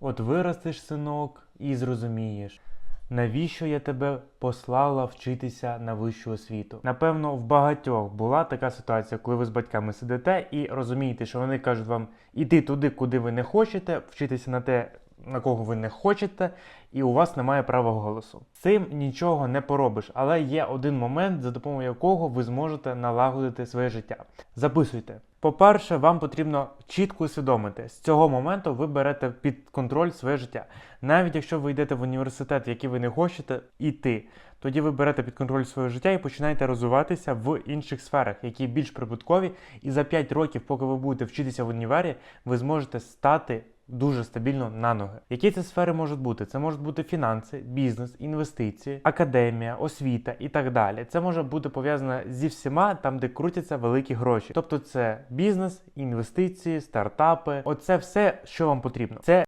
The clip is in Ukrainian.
От виростеш, синок, і зрозумієш. Навіщо я тебе послала вчитися на вищу освіту? Напевно, в багатьох була така ситуація, коли ви з батьками сидите і розумієте, що вони кажуть вам іти туди, куди ви не хочете, вчитися на те, на кого ви не хочете, і у вас немає права голосу. Цим нічого не поробиш, але є один момент, за допомогою якого ви зможете налагодити своє життя. Записуйте. По-перше, вам потрібно чітко усвідомити, з цього моменту ви берете під контроль своє життя. Навіть якщо ви йдете в університет, який ви не хочете йти, тоді ви берете під контроль своє життя і починаєте розвиватися в інших сферах, які більш прибуткові. І за 5 років, поки ви будете вчитися в універі, ви зможете стати дуже стабільно на ноги. Які це сфери можуть бути? Це можуть бути фінанси, бізнес, інвестиції, академія, освіта і так далі. Це може бути пов'язано зі всіма там, де крутяться великі гроші. Тобто це бізнес, інвестиції, стартапи. Оце все, що вам потрібно. Це